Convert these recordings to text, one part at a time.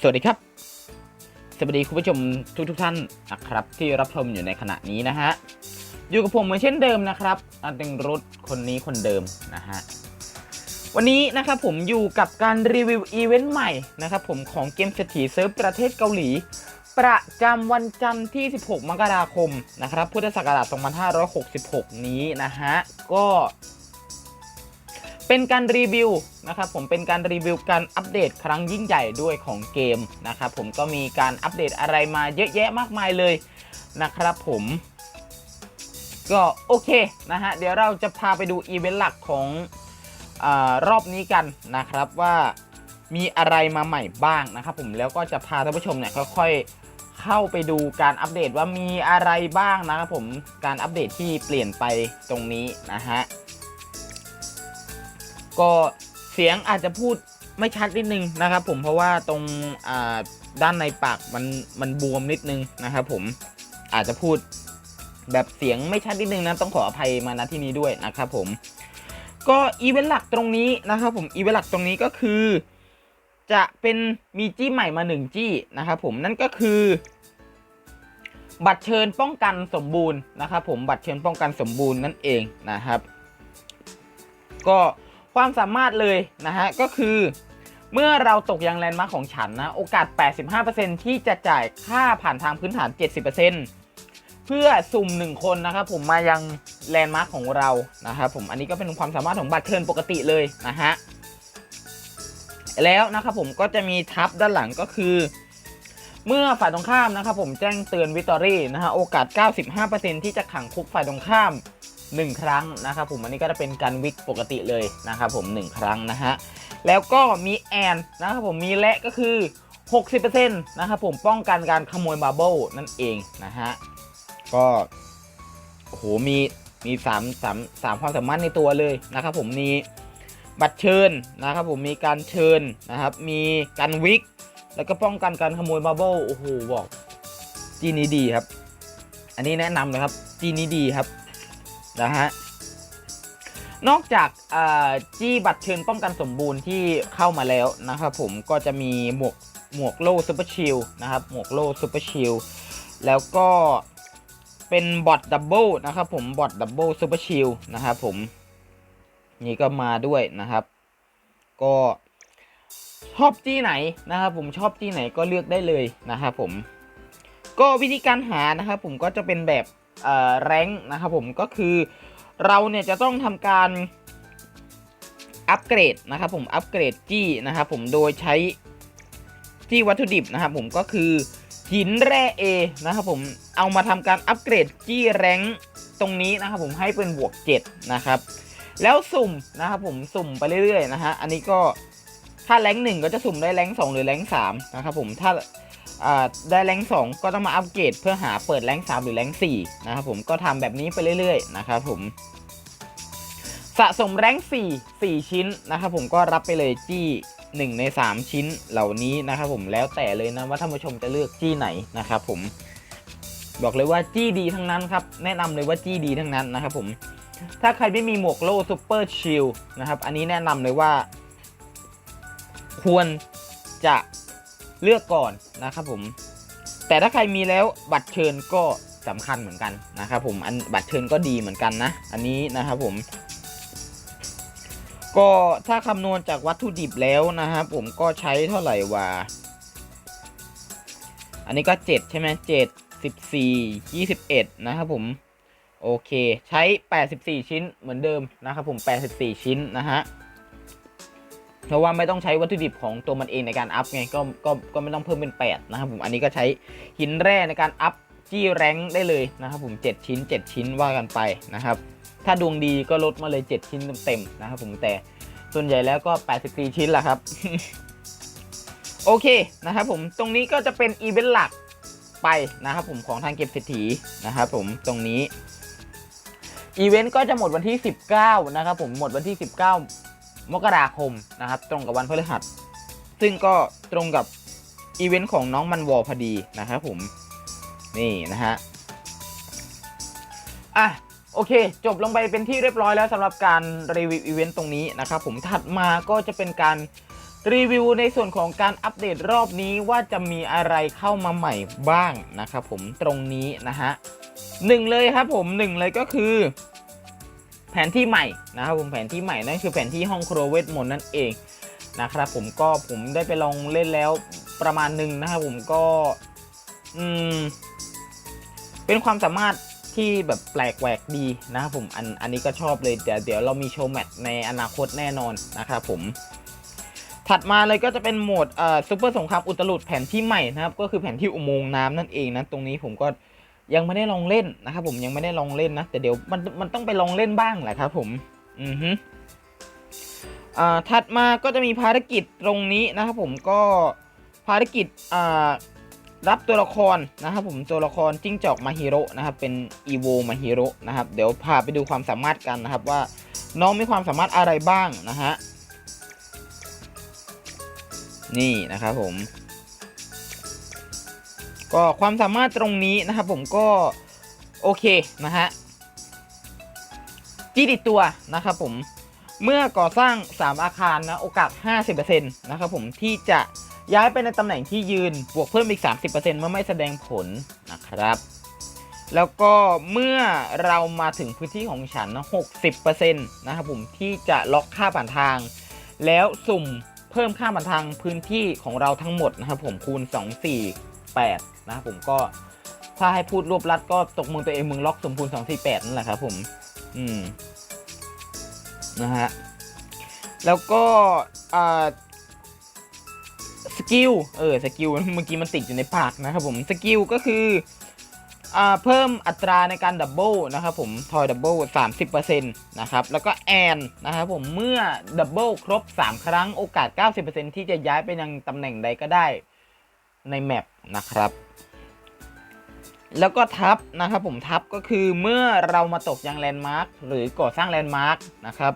สวัสดีครับ สวัสดีคุณผู้ชมทุกทุกท่านนะครับที่รับชมอยู่ในขณะนี้นะฮะ อยู่กับผมเหมือนเช่นเดิมนะครับอันเต็งรุดคนนี้คนเดิมนะฮะ วันนี้นะครับผมอยู่กับการรีวิวอีเวนต์ใหม่นะครับผมของเกมเศรษฐีเซิร์ฟประเทศเกาหลี ประจำวันจันทร์ที่ 16 มกราคมนะครับพุทธศักราช 2566 นี้นะฮะ ก็ เป็นการรีวิวนะครับผมเป็นการรีวิวการอัปเดตครั้งยิ่งใหญ่ด้วยของเกมนะครับผมก็มีการอัปเดตอะไรมาเยอะแยะมากมายเลยนะครับผมก็โอเคนะฮะเดี๋ยวเราจะพาไปดูอีเวนต์หลักของอรอบนี้กันนะครับว่ามีอะไรมาใหม่บ้างนะครับผมแล้วก็จะพาท่านผู้ชมเนี่ยค่อยๆเข้าไปดูการอัปเดตว่ามีอะไรบ้างนะครับผมการอัปเดตที่เปลี่ยนไปตรงนี้นะฮะ ก็เสียงอาจจะพูดไม่ชัดนิดนึงนะครับ ผมเพราะว่าตรงด้านในปากมันมันบวมนิดนึงนะครับผมอาจจะพูดแบบเสียงไม่ชัดนิดนึงนะต้องขออภัยมาณที่นี้ด้วยนะครับผมก็อีเวนต์หลักตรงนี้นะครับผมอีเวนต์หลักตรงนี้ก็คือ จะเป็นมีจี้ใหม่มา 1 จี้นะครับผมนั่นก็คือ บัตรเชิญป้องกันสมบูรณ์นะครับผมบัตรเชิญป้องกันสมบูรณ์นั่นเองนะครับ ก็ ความสามารถเลยนะฮะก็คือ เมื่อเราตกยังแลนด์มาร์คของฉันนะโอกาส 85%ที่จะจ่ายค่าผ่านทางพื้นฐาน 70%เพื่อสุ่ม 1 คนนะครับผมมายังแลนด์มาร์คของเรานะครับผมอันนี้ก็เป็นความสามารถของบัตรเทิร์นปกติเลยนะฮะแล้วนะครับผมก็จะมีทับด้านหลังก็คือ เมื่อฝ่ายตรงข้ามนะครับผมแจ้งเตือนวิตอรี่นะฮะโอกาส 95%ที่จะขังคุกฝ่ายตรงข้าม 1 ครั้งนะครับผมอันนี้ก็จะเป็นการวิกปกติเลยนะครับผม 1 ครั้งนะฮะแล้วก็มีแอนนะครับผมมีและก็คือ 60%นะครับผมป้องกันการขโมยบับเบิลนั่นเองนะฮะก็โอ้โหมีมี3 3 3ความสามารถในตัวเลยนะครับผมมีบัตรเชิญนะครับผมมีการเชิญนะครับ มีการวิก แล้วก็ป้องกันการขโมยบับเบิลโอ้โหบอกจีนี้ดีครับ อันนี้แนะนำเลยครับจีนี้ดีครับ นะฮะนอกจากจี้บัตรเชิญป้องกันสมบูรณ์ที่เข้ามาแล้วนะครับผมก็จะมีหมวกหมวกโล่ซูเปอร์ชิลนะครับหมวกโล่ซูเปอร์ชิลแล้วก็เป็นบอทดับเบิลนะครับผมบอทดับเบิลซูเปอร์ชิลนะครับผมนี่ก็มาด้วยนะครับ ก็ชอบจี้ไหนนะครับผมชอบจี้ไหนก็เลือกได้เลยนะครับผมก็วิธีการหานะครับผมก็จะเป็นแบบ แรงนะครับผมก็คือเราเนี่ยจะต้องทำการอัปเกรดนะครับผมอัปเกรดจี้นะครับผมโดยใช้จี้วัตถุดิบนะครับผมก็คือหินแร่ A นะครับผมเอามาทำการอัปเกรดจี้แรงตรงนี้นะครับผมให้เป็นบวก 7 นะครับ แล้วสุ่มนะครับผมสุ่มไปเรื่อยๆนะฮะอันนี้ก็ถ้าแรงหนึ่งก็จะสุ่มได้แรงสองหรือแรงสามนะครับผมถ้า ได้แรงสองก็ต้องมาอัปเกรดเพื่อหาเปิดแรงสามหรือแรงสี่นะครับผมก็ทำแบบนี้ไปเรื่อยๆนะครับผมสะสมแรงสี่สี่ชิ้นนะครับผมก็รับไปเลยจี้หนึ่งในสามชิ้นเหล่านี้นะครับผมแล้วแต่เลยนะว่าท่านผู้ชมจะเลือกจี้ไหนนะครับผมบอกเลยว่าจี้ดีทั้งนั้นครับแนะนำเลยว่าจี้ดีทั้งนั้นนะครับผมถ้าใครไม่มีหมวกโล่ซูเปอร์ชิลนะครับอันนี้แนะนำเลยว่า ควรจะเลือกก่อน นะครับผมแต่ถ้าใครมีแล้วบัตรเชิญก็สำคัญเหมือนกันนะครับผมอันบัตรเชิญก็ดีเหมือนกันนะ อันนี้นะครับผม ก็ถ้าคำนวณจากวัตถุดิบแล้วนะครับผมก็ใช้เท่าไหร่วะอันนี้ก็7ใช่ไหมเจ็ดสิบสี่ยี่สิบเอ็ดนะครับผมโอเค ใช้ 84 ชิ้นเหมือนเดิมนะครับผม 84 ชิ้นนะฮะ เพราะว่าไม่ต้องใช้วัตถุดิบของตัวมันเองในการอัพไงก็ก็ก็ไม่ต้องเพิ่มเป็น 8 นะครับผมอันนี้ก็ใช้หินแร่ในการอัพจี้แรงได้เลยนะครับผม 7 ชิ้น 7 ชิ้นว่ากันไปนะครับ ถ้าดวงดีก็ลดมาเลย 7 ชิ้นเต็มๆนะครับผมแต่ส่วนใหญ่แล้วก็ 84 ชิ้นแหละครับ โอเคนะครับผมตรงนี้ก็จะเป็นอีเวนต์หลักไปนะครับผมของทางเก็บเศรษฐีนะครับผมตรงนี้อีเวนต์ก็จะหมดวันที่ 19 นะครับผมหมดวันที่ 19 มกราคมนะครับ ตรงกับวันพฤหัส ซึ่งก็ตรงกับอีเวนต์ของน้องมันวอพอดีนะครับผม นี่นะฮะ อะโอเค จบลงไปเป็นที่เรียบร้อยแล้วสำหรับการรีวิวอีเวนต์ตรงนี้นะครับผมถัดมาก็จะเป็นการรีวิวในส่วนของการอัปเดตรอบนี้ว่าจะมีอะไรเข้ามาใหม่บ้างนะครับผมตรงนี้นะฮะหนึ่งเลยครับผมหนึ่งเลยก็คือ แผนที่ใหม่นะครับผมแผนที่ใหม่นั่นคือแผนที่ห้องครัวเวทมนต์นั่นเองนะครับผมก็ผมได้ไปลองเล่นแล้วประมาณหนึ่งนะครับผมก็อืมเป็นความสามารถที่แบบแปลกแหวกดีนะครับผมอันอันนี้ก็ชอบเลยเดี๋ยวเดี๋ยวเรามีโชว์แมตช์ในอนาคตแน่นอนนะครับผมถัดมาเลยก็จะเป็นโหมดเอ่อซูเปอร์สงครามอุตลุดแผนที่ใหม่นะครับ ก็คือแผนที่อุโมงค์น้ำนั่นเองนะตรงนี้ผมก็ ยังไม่ได้ลองเล่นนะครับผมยังไม่ได้ลองเล่นนะ แต่เดี๋ยวมันมันต้องไปลองเล่นบ้างแหละครับผม อือฮึอ่าถัดมาก็จะมีภารกิจตรงนี้นะครับผมก็ภารกิจอ่ารับตัวละครนะครับผมตัวละครจิ้งจอกมาฮิโร่นะครับเป็นอีโวมาฮิโร่นะครับเดี๋ยวพาไปดูความสามารถกันนะครับว่าน้องมีความสามารถอะไรบ้างนะฮะนี่นะครับผม ก็ความสามารถตรงนี้นะครับผมก็โอเคนะฮะจี้ติดตัวนะครับผมเมื่อก่อสร้าง 3 อาคารนะโอกาส 50%นะครับผมที่จะย้ายไปในตำแหน่งที่ยืนบวกเพิ่มอีก 30%เมื่อไม่แสดงผลนะครับ แล้วก็เมื่อเรามาถึงพื้นที่ของฉันนะ60%นะครับผมที่จะล็อกค่าผ่านทาง แล้วสุ่มเพิ่มค่าผ่านทางพื้นที่ของเราทั้งหมดนะครับผมคูณ 2 4 8 นะครับผมก็ถ้าให้พูดรวบรัดก็ตกมือตัวเองมึงล็อกสมคูณ2 4 8 นั่นแหละครับผมอืมนะฮะแล้วก็อ่าสกิลเออสกิลเมื่อกี้มันติดอยู่ในปากนะครับผมสกิลก็คืออ่าเพิ่มอัตราในการดับเบิลนะครับผมทอยดับเบิล30%นะครับแล้วก็แอนนะครับผมเมื่อดับเบิลครบ 3 ครั้งโอกาส 90%ที่จะย้ายไปยังตำแหน่งใดก็ได้ในแมป นะครับ แล้วก็ทับนะครับผมทับก็คือเมื่อเรามาตกยังแลนด์มาร์คหรือก่อสร้างแลนด์มาร์คนะครับ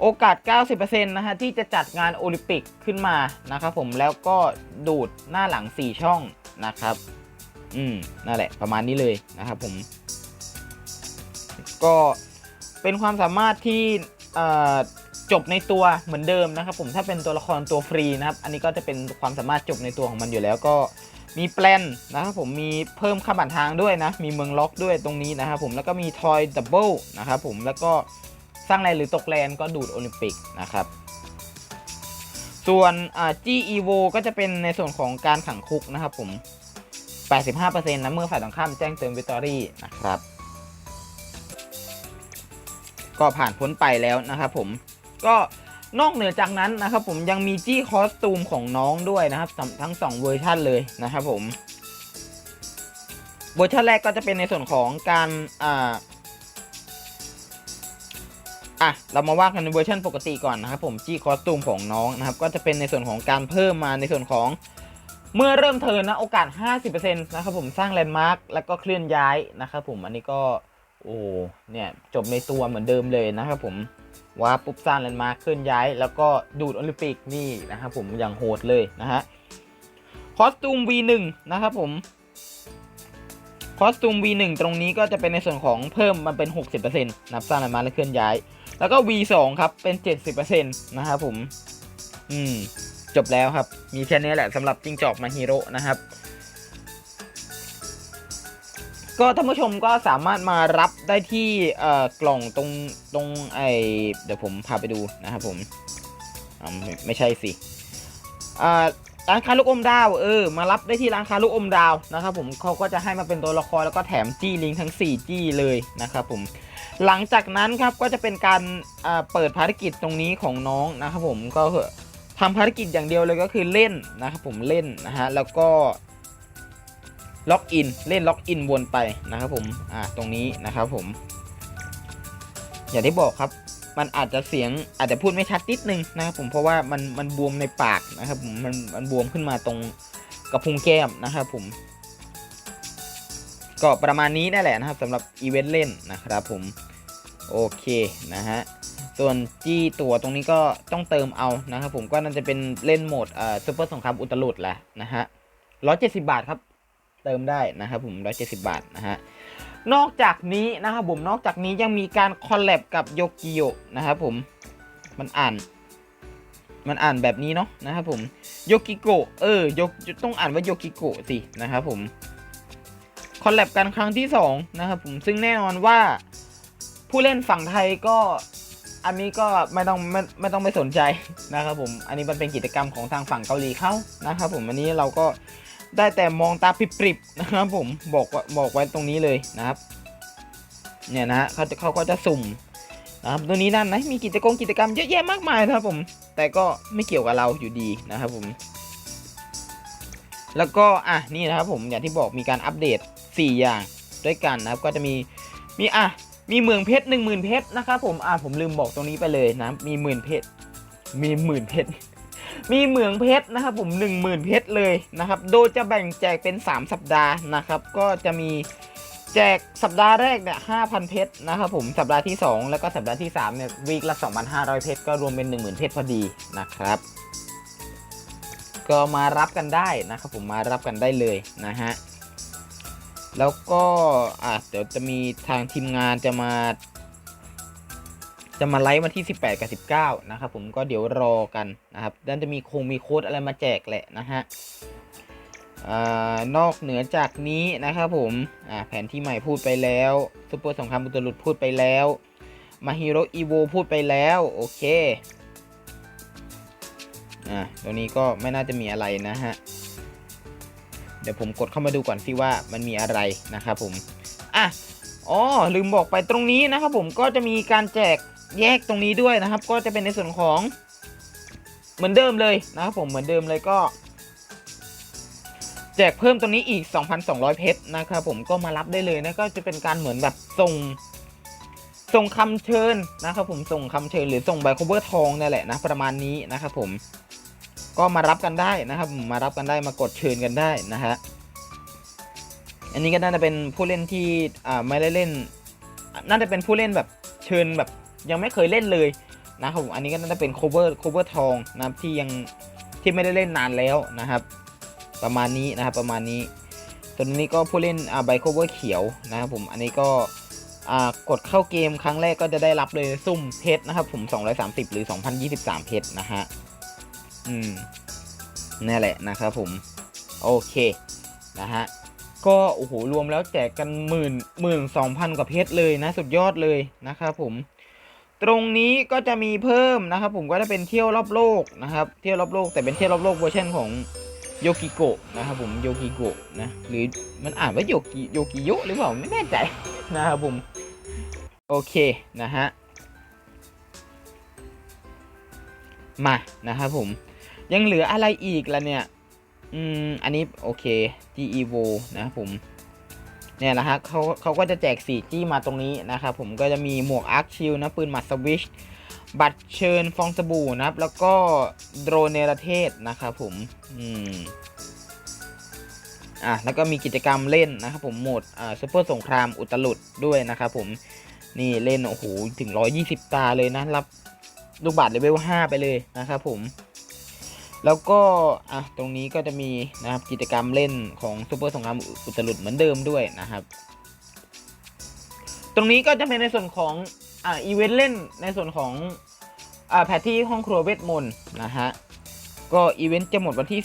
โอกาส 90%นะฮะที่จะจัดงานโอลิมปิกขึ้นมานะครับผมแล้วก็ดูดหน้าหลัง 4 ช่องนะครับ อืมนั่นแหละประมาณนี้เลยนะครับผม ก็เป็นความสามารถที่จบในตัวเหมือนเดิมนะครับผมถ้าเป็นตัวละครตัวฟรีนะครับ อันนี้ก็จะเป็นความสามารถจบในตัวของมันอยู่แล้วก็ มีแปลนนะครับผมมีเพิ่มข้ามผ่านทางด้วยนะ มีเมืองล็อกด้วยตรงนี้นะครับผมแล้วก็มีทอยดับเบิลนะครับผมแล้วก็สร้างแลนหรือตกแลนก็ดูดโอลิมปิกนะครับส่วนอ่า GEVO ก็จะเป็นในส่วนของการขังคุกนะครับผม 85%นะเมื่อฝ่ายตรงข้ามแจ้งเตือนวิตอรี่นะครับ ก็ผ่านพ้นไปแล้วนะครับผมก็ นอกเหนือจากนั้นนะครับผมยังมีจี้คอสตูมของน้องด้วยนะครับทั้งทั้งสองเวอร์ชันเลยนะครับผมเวอร์ชันแรกก็จะเป็นในส่วนของการอ่าอะเรามาว่ากันในเวอร์ชันปกติก่อนนะครับผมจี้คอสตูมของน้องนะครับก็จะเป็นในส่วนของการเพิ่มมาในส่วนของเมื่อเริ่มเทินนะโอกาส 50%นะครับผมสร้างแลนด์มาร์คแล้วก็เคลื่อนย้ายนะครับผมอันนี้ก็โอ้เนี่ยจบในตัวเหมือนเดิมเลยนะครับผม ว่าปุ๊บสร้างแลนด์มาร์คเคลื่อนย้าย แล้วก็ดูดโอลิมปิกนี่นะครับผมอย่างโหดเลยนะฮะคอสตูม V1 นะครับผมคอสตูม V1 ตรงนี้ก็จะเป็นในส่วนของเพิ่มมันเป็น 60%นับสร้างแลนด์มาร์คและเคลื่อนย้าย แล้วก็ V2 ครับเป็น 70%นะครับผม อืม จบแล้วครับ มีแค่นี้แหละสำหรับจิงจอกมาฮีโร่นะครับ ก็ท่านผู้ชมก็สามารถมารับได้ที่เอ่อกล่องตรงตรงไอเดี๋ยวผมพาไปดูนะครับผมอ่าไม่ไม่ใช่สิอ่าร้านค้าลูกอมดาวเออมารับได้ที่ร้านค้าลูกอมดาวนะครับผมเขาก็จะให้มาเป็นตัวละครแล้วก็แถมจี้ลิงทั้ง 4 จี้เลยนะครับผมหลังจากนั้นครับก็จะเป็นการอ่าเปิดภารกิจตรงนี้ของน้องนะครับผมก็ทำภารกิจอย่างเดียวเลยก็คือเล่นนะครับผมเล่นนะฮะแล้วก็ ล็อกอินเล่นล็อกอินวนไปนะครับผมอ่าตรงนี้นะครับผม อย่างที่บอกครับมันอาจจะเสียงอาจจะพูดไม่ชัดนิดนึงนะครับผมเพราะว่ามันมันบวมในปากนะครับผมมันมันบวมขึ้นมาตรงกระพุ้งแก้มนะครับผม ก็ประมาณนี้นั่นแหละนะครับสำหรับอีเวนต์เล่นนะครับผมโอเคนะฮะส่วนจี้ตัวตรงนี้ก็ต้องเติมเอานะครับผมก็น่าจะเป็นเล่นโหมดอ่าซูเปอร์สงครามอุตลุดแหละนะฮะร้อยเจ็ดสิบาทครับ เติมได้นะครับผมร้อยเจ็ดสิบาทนะฮะนอกจากนี้นะครับผมนอกจากนี้ยังมีการคอลแลบกับโยกิโยนะครับผมมันอ่านมันอ่านแบบนี้เนาะนะครับผมโยกิโกะเออโยต้องอ่านว่าโยกิโกะสินะครับผมคอลแลบกันครั้งที่สองนะครับผมซึ่งแน่นอนว่าผู้เล่นฝั่งไทยก็อันนี้ก็ไม่ต้องไม่ไม่ต้องไปสนใจนะครับผมอันนี้มันเป็นกิจกรรมของทางฝั่งเกาหลีเขานะครับผมอันนี้เราก็ ได้แต่มองตาปริบๆนะครับผมบอกว่าบอกไว้ตรงนี้เลยนะครับ เนี่ยนะฮะเขาจะเขาก็จะสุ่มนะครับตรงนี้นั่นนะมีกิจกรรมกิจกรรมเยอะแยะมากมายนะครับผม แต่ก็ไม่เกี่ยวกับเราอยู่ดีนะครับผม แล้วก็อะนี่นะครับผมอย่างที่บอกมีการอัปเดต 4 อย่างด้วยกันนะครับ ก็จะมีมีอะมีเมืองเพชรหนึ่งหมื่นเพชรนะครับผมอะผมลืมบอกตรงนี้ไปเลยนะมีหมื่นเพชรมีหมื่นเพชร มีเหมืองเพชรนะครับผม 1 0,000 เพชรเลยนะครับ โดยจะแบ่งแจกเป็น 3 สัปดาห์นะครับ ก็จะมีแจกสัปดาห์แรกเนี่ย5,000 เพชรนะครับผม สัปดาห์ที่ 2 แล้วก็สัปดาห์ที่3เนี่ยวีคละ 2,500 เพชรก็รวมเป็น 10,000 เพชรพอดีนะครับ ก็มารับกันได้นะครับผมมารับกันได้เลยนะฮะแล้วก็อะเดี๋ยวจะมีทางทีมงานจะมา จะมาไลฟ์วันที่ 18 กับ 19 นะครับผมก็เดี๋ยวรอกันนะครับด้านจะมีคงมีโค้ดอะไรมาแจกแหละนะฮะอนอกเหนือจากนี้นะครับผมแผนที่ใหม่พูดไปแล้วซูเปอร์สงครามบุตรหลุดพูดไปแล้วมาฮีโร่อีโวพูดไปแล้ว โอเคอ่าตรงนี้ก็ไม่น่าจะมีอะไรนะฮะ เดี๋ยวผมกดเข้ามาดูก่อนสิว่ามันมีอะไรนะครับผม อะอ๋อลืมบอกไปตรงนี้นะครับผมก็จะมีการแจก แยกตรงนี้ด้วยนะครับ ก็จะเป็นในส่วนของเหมือนเดิมเลยนะครับผมเหมือนเดิมเลยก็ แจกเพิ่มตรงนี้อีก 2,200 เพชรนะครับผมก็มารับได้เลยนะก็จะเป็นการเหมือนแบบส่งส่งคำเชิญนะครับผมส่งคำเชิญหรือส่งใบโคเวอร์ทองนี่แหละนะประมาณนี้นะครับผมก็มารับกันได้นะครับมารับกันได้มากดเชิญกันได้นะฮะอันนี้ก็น่าจะเป็นผู้เล่นที่อ่าไม่ได้เล่น น่าจะเป็นผู้เล่นแบบเชิญแบบ ยังไม่เคยเล่นเลยนะครับผมอันนี้ก็น่าจะเป็น cover cover ทองนะครับที่ยังที่ไม่ได้เล่นนานแล้วนะครับ ประมาณนี้นะครับประมาณนี้ตัวนี้ก็ผู้เล่นอ่าใบ cover เขียวนะครับผมอันนี้ก็อ่ากดเข้าเกมครั้งแรกก็จะได้รับเลยซุ่มเพชรนะครับผม 230 หรือ 2023 เพชรนะฮะ อืมนี่แหละนะครับผม โอเค นะฮะ ก็โอ้โหรวมแล้วแจกกันหมื่นหมื่นสองพันกว่าเพชรเลยนะ สุดยอดเลยนะครับผม ตรงนี้ก็จะมีเพิ่มนะครับ ผมก็จะเป็นเที่ยวรอบโลกนะครับ เที่ยวรอบโลกแต่เป็นเที่ยวรอบโลกเวอร์ชันของโยกิโกะนะครับผมโยกิโกะนะหรือมันอ่านว่าโยกิโยกิโยหรือเปล่าไม่แน่ใจนะครับผมโอเคนะฮะมานะครับผมยังเหลืออะไรอีกล่ะเนี่ย อืม อันนี้โอเค G Evo นะครับผม เนี่ยแหละฮะเขาเขาก็จะแจกสีจี้มาตรงนี้นะครับผมก็จะมีหมวกอาร์คชิลนะปืนหมัดสวิชบัตรเชิญฟองสบู่นะครับ แล้วก็โดรนเนรเทศนะครับผมอืมอะแล้วก็มีกิจกรรมเล่นนะครับผมโหมดอ่าซูเปอร์สงครามอุตลุดด้วยนะครับผมนี่เล่นโอ้โหถึง 120 ตาเลยนะ รับลูกบาทเลเวล5ไปเลยนะครับผม แล้วก็อะตรงนี้ก็จะมีนะครับกิจกรรมเล่นของซูเปอร์สงครามอุตลุดเหมือนเดิมด้วยนะครับ ตรงนี้ก็จะเป็นในส่วนของอ่าอีเวนต์เล่นในส่วนของอ่าแพทที่ห้องครัวเวทมนต์นะฮะก็อีเวนต์จะหมดวันที่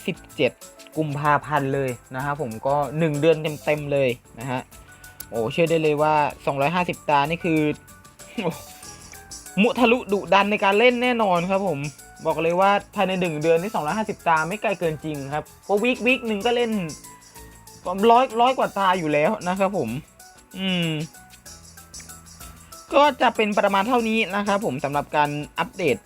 17 กุมภาพันธ์เลยนะครับผมก็ 1 เดือนเต็มๆเลยนะฮะโอ้เชื่อได้เลยว่า 250 ตานี่คือมุทะลุดุดันในการเล่นแน่นอนครับผม บอกเลยว่าภายในหนึ่งเดือนนี่250 ตาไม่ไกลเกินจริงครับเพราะวีควีคหนึ่งก็เล่นร้อยร้อยกว่าตาอยู่แล้วนะครับผม อืม ก็จะเป็นประมาณเท่านี้นะครับผมสำหรับการอัปเดต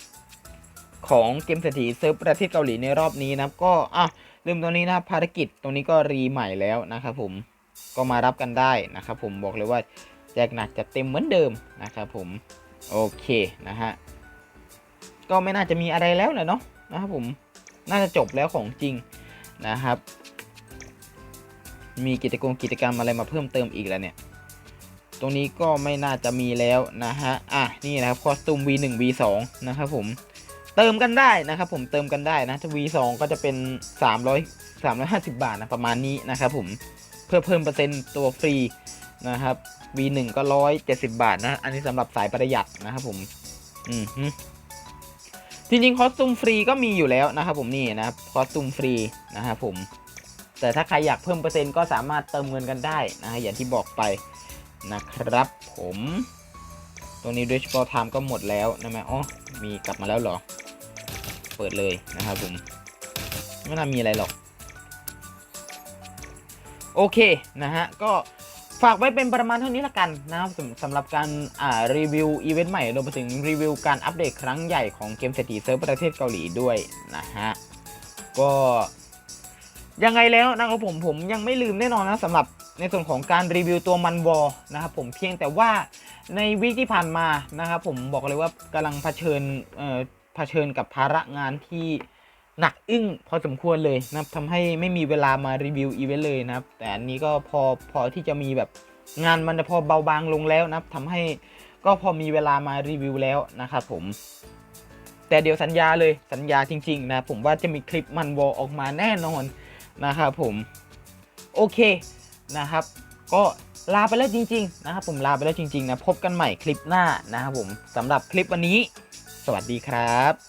ของเกมเศรษฐีเซิร์ฟประเทศเกาหลีในรอบนี้นะครับ ก็อะลืมตรงนี้นะครับภารกิจตรงนี้ก็รีใหม่แล้วนะครับผมก็มารับกันได้นะครับผมบอกเลยว่าแจกหนักจะเต็มเหมือนเดิมนะครับผม โอเคนะฮะ ก็ไม่น่าจะมีอะไรแล้วแหละเนาะนะครับผมน่าจะจบแล้วของจริงนะครับ มีกิจกรรมกิจกรรมอะไรมาเพิ่มเติมอีกแล้วเนี่ย ตรงนี้ก็ไม่น่าจะมีแล้วนะฮะอะนี่นะครับคอสตูม V1 V2 นะครับผมเติมกันได้นะครับผมเติมกันได้นะถ้า V2 ก็จะเป็น 300 350 บาทนะประมาณนี้นะครับผมเพื่อเพิ่มเปอร์เซ็นต์ตัวฟรีนะครับ V1 ก็ 170 บาทนะ อันนี้สำหรับสายประหยัดนะครับผม อืม จริงๆคอสตูมฟรีก็มีอยู่แล้วนะครับผมนี่นะครับคอสตูมฟรีนะครับผม แต่ถ้าใครอยากเพิ่มเปอร์เซ็นต์ก็สามารถเติมเงินกันได้นะฮะอย่างที่บอกไปนะครับผมตรงนี้ด้วยสปอร์ไทม์ก็หมดแล้วนะแม่อ๋อมีกลับมาแล้วหรอ เปิดเลยนะครับผมไม่น่ามีอะไรหรอก โอเคนะฮะก็ ฝากไว้เป็นประมาณเท่านี้ละกันนะครับสำหรับการอ่ารีวิวอีเวนต์ใหม่รวมไปถึงรีวิวการอัปเดตครั้งใหญ่ของเกมเศรษฐีเซิร์ฟประเทศเกาหลีด้วยนะฮะก็ยังไงแล้วนะครับผมผมยังไม่ลืมแน่นอนนะสำหรับในส่วนของการรีวิวตัวมันวอลนะครับผมเพียงแต่ว่าในวีคที่ผ่านมานะครับผมบอกเลยว่ากำลังเผชิญเผชิญกับภาระงานที่ หนักอึ้งพอสมควรเลยนะครับทำให้ไม่มีเวลามารีวิวอีเวนต์เลยนะครับ แต่อันนี้ก็พอพอที่จะมีแบบงานมันพอเบาบางลงแล้วนะครับทำให้ก็พอมีเวลามารีวิวแล้วนะครับผม แต่เดี๋ยวสัญญาเลยสัญญาจริง ๆ นะผมว่าจะมีคลิปมันวอลออกมาแน่นอนนะครับผม โอเคนะครับ ก็ลาไปแล้วจริง ๆ นะครับผมลาไปแล้วจริง ๆ นะ พบกันใหม่คลิปหน้านะครับผมสำหรับคลิปวันนี้ สวัสดีครับ